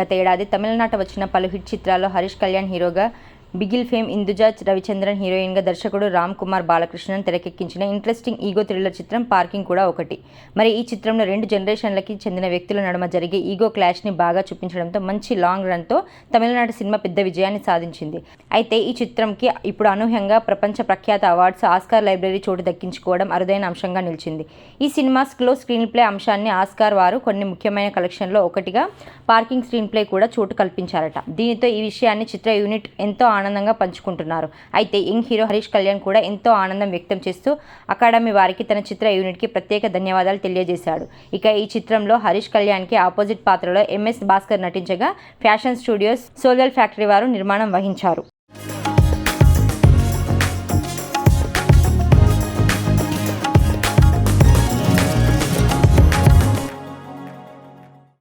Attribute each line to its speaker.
Speaker 1: గత ఏడాది తమిళనాట వచ్చిన పలు హిట్ చిత్రాల్లో హరీష్ కళ్యాణ్ హీరోగా బిగిల్ ఫేమ్ ఇందుజా రవిచంద్రన్ హీరోయిన్గా దర్శకుడు రామ్ కుమార్ బాలకృష్ణన్ తెరకెక్కించిన ఇంట్రెస్టింగ్ ఈగో థ్రిల్లర్ చిత్రం పార్కింగ్ కూడా ఒకటి. మరి ఈ చిత్రంలో రెండు జనరేషన్లకి చెందిన వ్యక్తుల నడుమ జరిగే ఈగో క్లాష్ని బాగా చూపించడంతో మంచి లాంగ్ రన్తో తమిళనాడు సినిమా పెద్ద విజయాన్ని సాధించింది. అయితే ఈ చిత్రంకి ఇప్పుడు అనూహ్యంగా ప్రపంచ ప్రఖ్యాత అవార్డ్స్ ఆస్కార్ లైబ్రరీ చోటు దక్కించుకోవడం అరుదైన అంశంగా నిలిచింది. ఈ సినిమాస్లో స్క్రీన్ ప్లే అంశాన్ని ఆస్కార్ వారు కొన్ని ముఖ్యమైన కలెక్షన్లో ఒకటిగా పార్కింగ్ స్క్రీన్ ప్లే కూడా చోటు కల్పించారట. దీనితో ఈ విషయాన్ని చిత్ర యూనిట్ ఎంతో ఆనందంగా పంచుకుంటున్నారు. అయితే యంగ్ హీరో హరీష్ కళ్యాణ్ కూడా ఎంతో ఆనందం వ్యక్తం చేస్తూ అకాడమీ వారికి తన చిత్ర యూనిట్కి ప్రత్యేక ధన్యవాదాలు తెలియజేశాడు. ఇక ఈ చిత్రంలో హరీష్ కళ్యాణ్కి ఆపోజిట్ పాత్రలో ఎంఎస్ భాస్కర్ నటించగా ఫ్యాషన్ స్టూడియోస్ సోలల్ ఫ్యాక్టరీ వారు నిర్మాణం వహించారు.